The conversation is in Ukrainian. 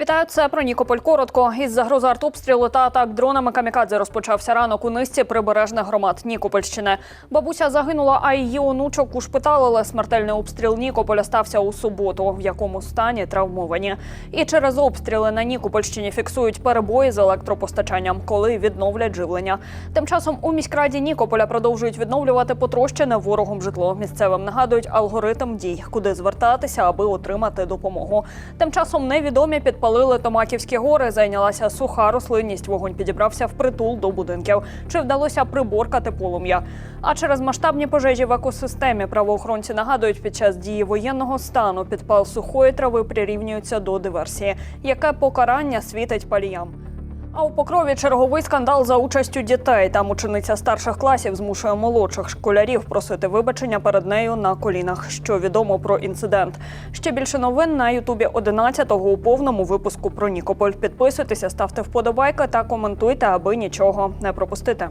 Вітаю, це про Нікополь коротко. Із загрози артобстрілу та атак дронами камікадзе розпочався ранок у низці прибережних громад Нікопольщини. Бабуся загинула, а її онучок ушпиталили. Смертельний обстріл Нікополя стався у суботу, в якому стані травмовані. І через обстріли на Нікопольщині фіксують перебої з електропостачанням, коли відновлять живлення. Тим часом у міськраді Нікополя продовжують відновлювати потрощене ворогом житло. Місцевим нагадують алгоритм дій, куди звертатися, аби отримати допомогу. Тим часом невідомі підпалили Томаківські гори. Зайнялася суха рослинність. Вогонь підібрався в притул до будинків. Чи вдалося приборкати полум'я? А через масштабні пожежі в екосистемі правоохоронці нагадують, під час дії воєнного стану підпал сухої трави прирівнюється до диверсії. Яке покарання світить паліям? А у покрові черговий скандал за участю дітей. Там учениця старших класів змушує молодших школярів просити вибачення перед нею на колінах. Що відомо про інцидент? Ще більше новин на Ютубі 11-го у повному випуску про Нікополь. Підписуйтеся, ставте вподобайки та коментуйте, аби нічого не пропустити.